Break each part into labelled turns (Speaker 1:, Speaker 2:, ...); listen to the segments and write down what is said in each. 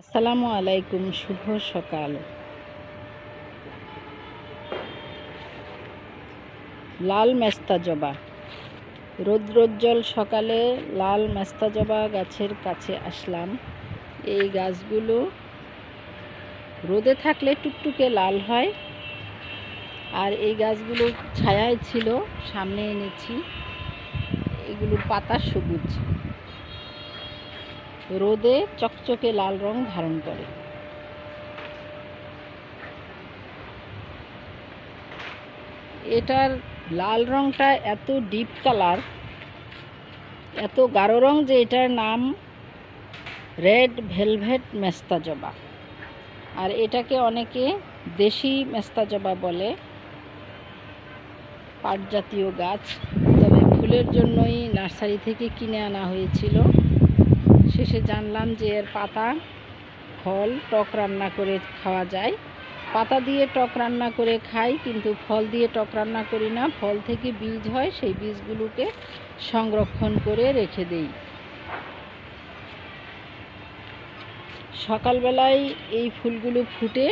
Speaker 1: আসসালামু আলাইকুম, শুভ সকাল। লাল মেস্তা জবা। রৌদ্রোজ্জ্বল সকালে লাল মেস্তা জবা গাছের কাছে আসলাম। এই গাছগুলো রোদে থাকলে টুকটুকে লাল হয়। আর এই গাছগুলো ছায়ায় ছিল, সামনে এনেছি। এগুলোর পাতা সবুজ। রোদে চকচকে লাল রং ধারণ করে। এটার লাল রংটা এত ডিপ কালার এত গাঢ় রং যে এটার নাম রেড ভেলভেট মেস্তা জবা আর এটাকে অনেকে দেশি মেস্তা জবা বলে। পাট জাতীয় গাছ, তবে ফুলের জন্যই নার্সারি থেকে কিনে আনা হয়েছিল। শেষে জানলাম যে এর পাতা, ফল টক রান্না করে খাওয়া যায়। পাতা দিয়ে টক রান্না করে খাই, কিন্তু ফল দিয়ে টক রান্না করি না। ফল থেকে বীজ হয়, সেই বীজগুলোকে সংরক্ষণ করে রেখে দেই। সকালবেলায় এই ফুলগুলো ফুটে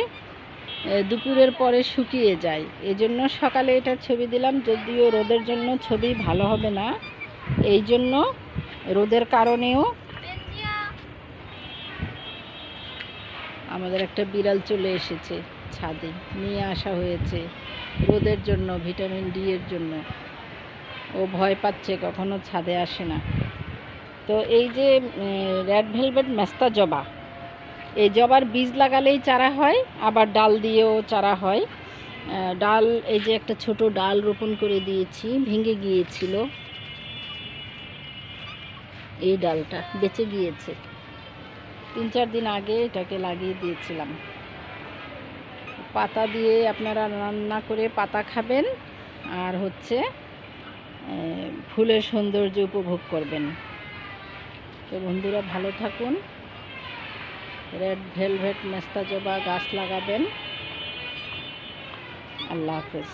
Speaker 1: দুপুরের পরে শুকিয়ে যায়। এজন্য সকালে এটার ছবি দিলাম, যদিও রোদের জন্য ছবি ভালো হবে না। এই জন্য রোদের কারণেও আমাদের একটা বিড়াল চলে এসেছে ছাদে, নিয়ে আসা হয়েছে। রোদের জন্য, ভিটামিন ডি এর জন্য। ও ভয় পাচ্ছে, কখনো ছাদে আসে না। তো এই যে রেড ভেলভেট মেস্তা জবা, এই জবার বীজ লাগালেই চারা হয়, আবার ডাল দিয়েও চারা হয়। ডাল, এই যে একটা ছোট ডাল রোপণ করে দিয়েছি, ভেঙে গিয়েছিল। এই ডালটা বেঁচে গিয়েছে। তিন চার দিন আগে এটাকে লাগিয়ে দিয়েছিলাম। পাতা দিয়ে আপনারা রান্না করে পাতা খাবেন আর হচ্ছে ফুলের সৌন্দর্য উপভোগ করবেন। তো বন্ধুরা ভালো থাকুন। রেড ভেলভেট মেস্তা জবা গাছ লাগাবেন। আল্লাহ হাফেজ।